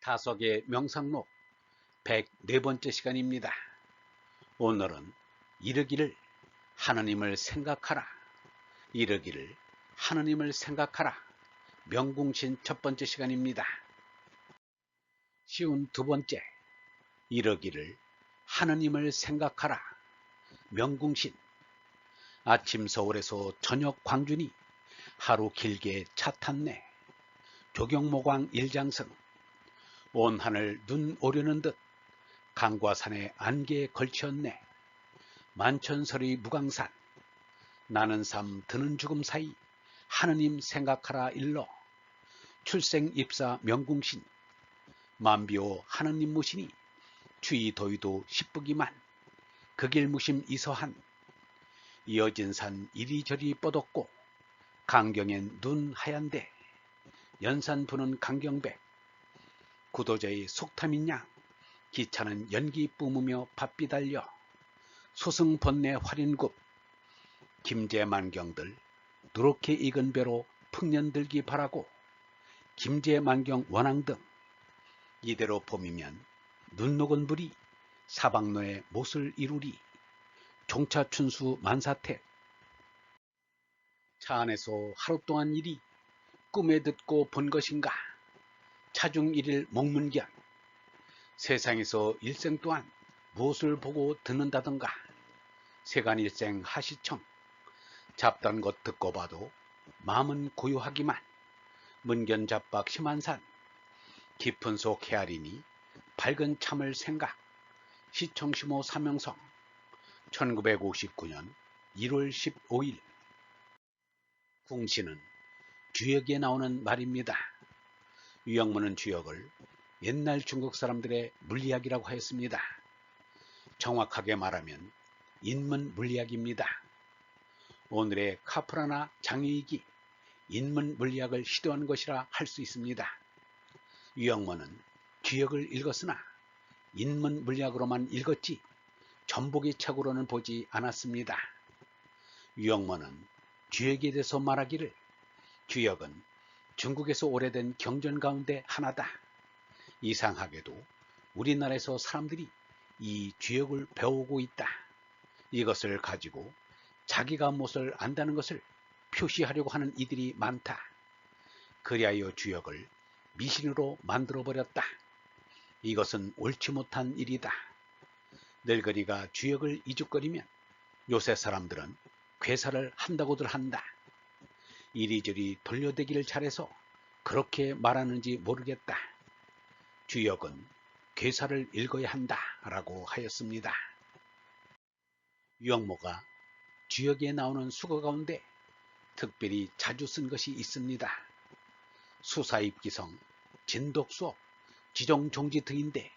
다석의 명상록 104번째 시간입니다. 오늘은 이르기를 하느님을 생각하라. 이르기를 하느님을 생각하라. 명궁신 첫 번째 시간입니다. 쉬운 두 번째. 이르기를 하느님을 생각하라. 명궁신. 아침 서울에서 저녁 광준이 하루 길게 차 탔네. 조경모광 일장성. 온 하늘 눈 오려는 듯 강과 산의 안개에 걸쳤네. 만천설의 무강산. 나는 삶 드는 죽음 사이 하느님 생각하라 일러. 출생 입사 명궁신. 만비오 하느님 무신이 주의 도의도 십북이만. 그길 무심 이서한. 이어진 산 이리저리 뻗었고 강경엔 눈 하얀데 연산 부는 강경백 구도자의 속탐인 양 기차는 연기 뿜으며 바삐 달려 소승 번뇌 활인굽. 김제만경들 누렇게 익은 배로 풍년들기 바라고 김제만경 원앙 등. 이대로 봄이면 눈 녹은 불이 사방로에 못을 이루리. 종차춘수 만사태. 차 안에서 하루 동안 일이 꿈에 듣고 본 것인가 차중 일일 목문견 세상에서 일생 또한 무엇을 보고 듣는다던가. 세간일생 하시청. 잡단 것 듣고 봐도 마음은 고요하기만. 문견 잡박 심한산. 깊은 속 헤아리니 밝은 참을 생각. 시청시모 사명성. 1959년 1월 15일. 궁시는 주역에 나오는 말입니다. 유영문은 주역을 옛날 중국 사람들의 물리학이라고 하였습니다. 정확하게 말하면 인문 물리학입니다. 오늘의 카프라나 장유익이 인문 물리학을 시도한 것이라 할 수 있습니다. 유영문은 주역을 읽었으나 인문 물리학으로만 읽었지 전복의 책으로는 보지 않았습니다. 유영문은 주역에 대해서 말하기를 주역은 중국에서 오래된 경전 가운데 하나다. 이상하게도 우리나라에서 사람들이 이 주역을 배우고 있다. 이것을 가지고 자기가 무엇을 안다는 것을 표시하려고 하는 이들이 많다. 그리하여 주역을 미신으로 만들어버렸다. 이것은 옳지 못한 일이다. 늙은이가 주역을 이죽거리면 요새 사람들은 괴사를 한다고들 한다. 이리저리 돌려대기를 잘해서 그렇게 말하는지 모르겠다. 주역은 괴사를 읽어야 한다 라고 하였습니다. 유영모가 주역에 나오는 수거 가운데 특별히 자주 쓴 것이 있습니다. 수사입기성, 진독수업, 지정종지 등인데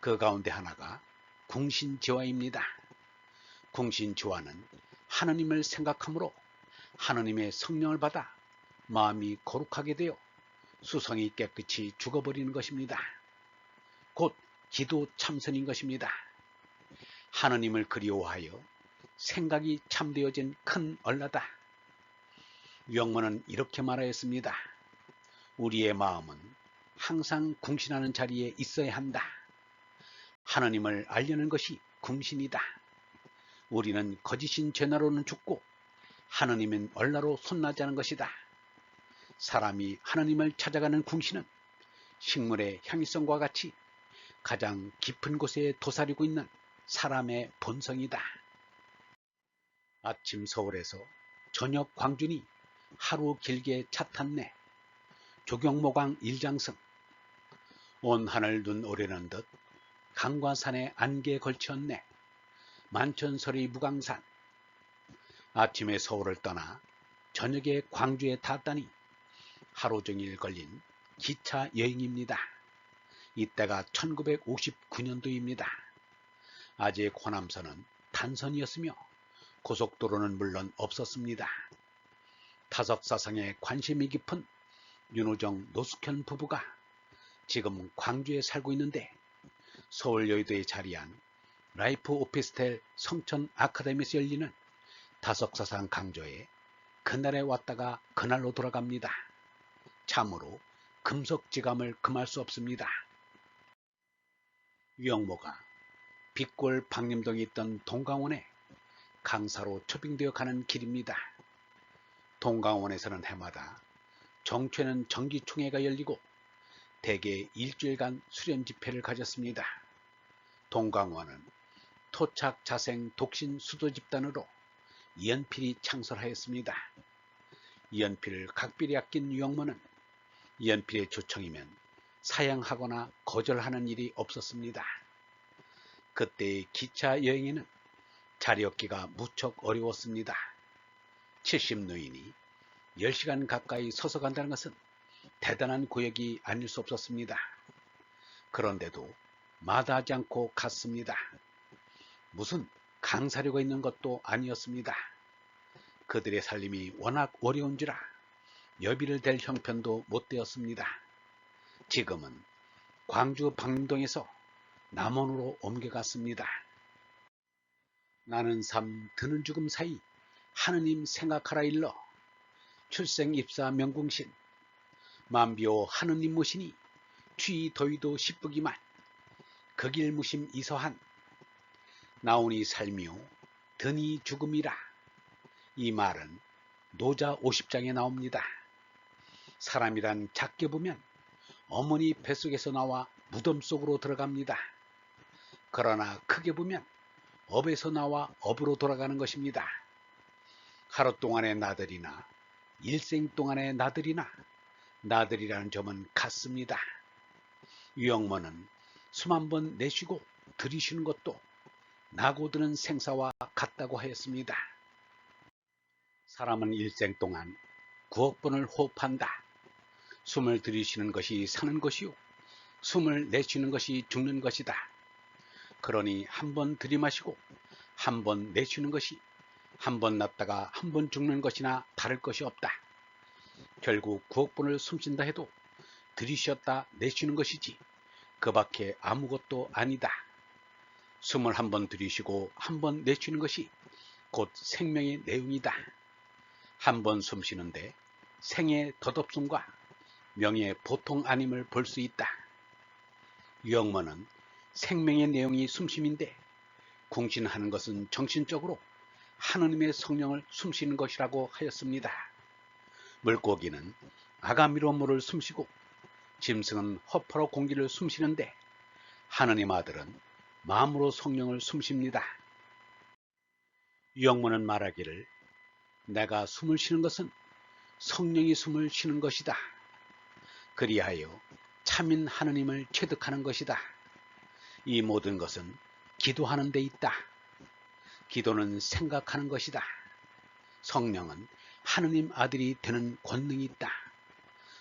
그 가운데 하나가 궁신지화입니다. 궁신지화는 하느님을 생각하므로 하느님의 성령을 받아 마음이 거룩하게 되어 수성이 깨끗이 죽어버리는 것입니다. 곧 기도 참선인 것입니다. 하느님을 그리워하여 생각이 참되어진 큰 얼라다. 유영문은 이렇게 말하였습니다. 우리의 마음은 항상 궁신하는 자리에 있어야 한다. 하느님을 알려는 것이 궁신이다. 우리는 거짓인 죄나로는 죽고 하느님은 얼라로 손나지 않은 것이다. 사람이 하느님을 찾아가는 궁신은 식물의 향유성과 같이 가장 깊은 곳에 도사리고 있는 사람의 본성이다. 아침 서울에서 저녁 광준이 하루 길게 차 탔네. 조경모강 일장성. 온 하늘 눈 오려는 듯 강과 산에 안개에 걸쳤네. 만천설의 무강산. 아침에 서울을 떠나 저녁에 광주에 탔다니 하루 종일 걸린 기차 여행입니다. 이때가 1959년도입니다. 아직 호남선은 단선이었으며 고속도로는 물론 없었습니다. 타석사상에 관심이 깊은 윤호정 노숙현 부부가 지금 광주에 살고 있는데 서울 여의도에 자리한 라이프 오피스텔 성천 아카데미에서 열리는 다석사상 강조에 그날에 왔다가 그날로 돌아갑니다. 참으로 금속지감을 금할 수 없습니다. 유영모가 빛골 박림동에 있던 동강원에 강사로 초빙되어 가는 길입니다. 동강원에서는 해마다 정초에는 정기총회가 열리고 대개 일주일간 수련 집회를 가졌습니다. 동강원은 토착 자생 독신 수도 집단으로 이연필이 창설하였습니다. 이연필을 각별히 아낀 유영모는 이연필의 초청이면 사양하거나 거절하는 일이 없었습니다. 그때의 기차 여행에는 자리 얻기가 무척 어려웠습니다. 70노인이 10시간 가까이 서서 간다는 것은 대단한 고역이 아닐 수 없었습니다. 그런데도 마다하지 않고 갔습니다. 무슨 강사료가 있는 것도 아니었습니다. 그들의 살림이 워낙 어려운지라 여비를 댈 형편도 못 되었습니다. 지금은 광주 방림동에서 남원으로 옮겨갔습니다. 나는 삶 드는 죽음 사이 하느님 생각하라 일러 출생 입사 명궁신 만비오 하느님 모시니 취 더위도 그길 무심 이서한 나오니 삶이요 드니 죽음이라 이 말은 노자 50장에 나옵니다. 사람이란 작게 보면 어머니 뱃속에서 나와 무덤 속으로 들어갑니다. 그러나 크게 보면 업에서 나와 업으로 돌아가는 것입니다. 하루 동안의 나들이나 일생 동안의 나들이나 나들이라는 점은 같습니다. 유영모는 숨 한 번 내쉬고 들이쉬는 것도 나고 드는 생사와 같다고 하였습니다. 사람은 일생 동안 구억 번을 호흡한다. 숨을 들이쉬는 것이 사는 것이요. 숨을 내쉬는 것이 죽는 것이다. 그러니 한 번 들이마시고 한 번 내쉬는 것이 한 번 났다가 한 번 죽는 것이나 다를 것이 없다. 결국 구억 번을 숨쉰다 해도 들이쉬었다 내쉬는 것이지 그 밖에 아무것도 아니다. 숨을 한 번 들이쉬고 한 번 내쉬는 것이 곧 생명의 내용이다. 한 번 숨쉬는데 생의 덧없음과 명의 보통 아님을 볼 수 있다. 유영모는 생명의 내용이 숨쉼인데 궁신하는 것은 정신적으로 하느님의 성령을 숨쉬는 것이라고 하였습니다. 물고기는 아가미로 물을 숨쉬고 짐승은 허퍼로 공기를 숨쉬는데 하느님 아들은 마음으로 성령을 숨쉽니다. 유영모는 말하기를 내가 숨을 쉬는 것은 성령이 숨을 쉬는 것이다. 그리하여 참인 하느님을 체득하는 것이다. 이 모든 것은 기도하는 데 있다. 기도는 생각하는 것이다. 성령은 하느님 아들이 되는 권능이 있다.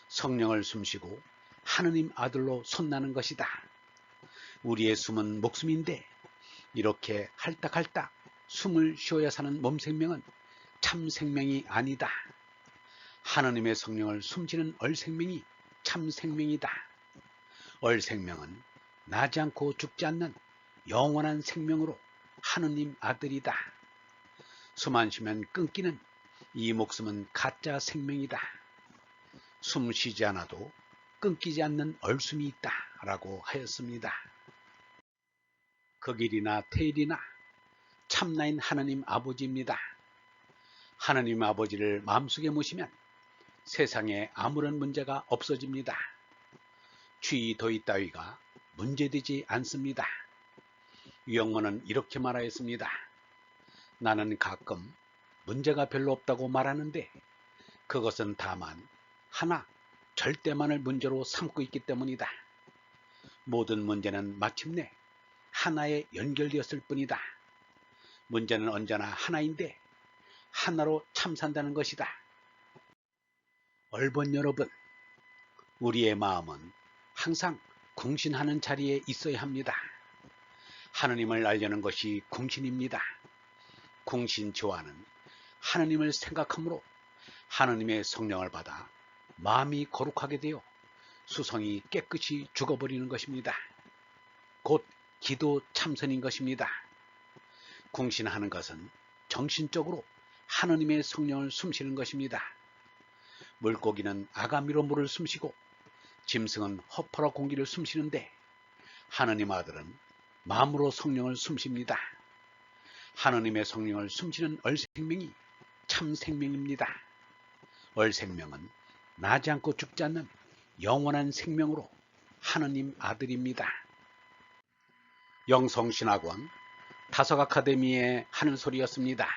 성령을 숨쉬고 하느님 아들로 손나는 것이다. 우리의 숨은 목숨인데 이렇게 할딱할딱 숨을 쉬어야 사는 몸 생명은 참 생명이 아니다. 하느님의 성령을 숨지는 얼 생명이 참 생명이다. 얼 생명은 나지 않고 죽지 않는 영원한 생명으로 하느님 아들이다. 숨 안 쉬면 끊기는 이 목숨은 가짜 생명이다. 숨 쉬지 않아도 끊기지 않는 얼숨이 있다. 라고 하였습니다. 그 길이나 태일이나 참나인 하나님 아버지입니다. 하나님 아버지를 마음속에 모시면 세상에 아무런 문제가 없어집니다. 취 도이 따위가 문제되지 않습니다. 유영모는 이렇게 말하였습니다. 나는 가끔 문제가 별로 없다고 말하는데 그것은 다만 하나 절대만을 문제로 삼고 있기 때문이다. 모든 문제는 마침내 하나에 연결되었을 뿐이다. 문제는 언제나 하나인데 하나로 참산다는 것이다. 얼번 여러분, 우리의 마음은 항상 궁신하는 자리에 있어야 합니다. 하느님을 알려는 것이 궁신입니다. 궁신 조화는 하느님을 생각하므로 하느님의 성령을 받아 마음이 거룩하게 되어 수성이 깨끗이 죽어버리는 것입니다. 곧 기도 참선인 것입니다. 궁신하는 것은 정신적으로 하느님의 성령을 숨쉬는 것입니다. 물고기는 아가미로 물을 숨쉬고 짐승은 허파로 공기를 숨쉬는데 하느님 아들은 마음으로 성령을 숨쉽니다. 하느님의 성령을 숨쉬는 얼생명이 참생명입니다. 얼생명은 나지 않고 죽지 않는 영원한 생명으로 하느님 아들입니다. 영성신학원 다석아카데미의 하는 소리였습니다.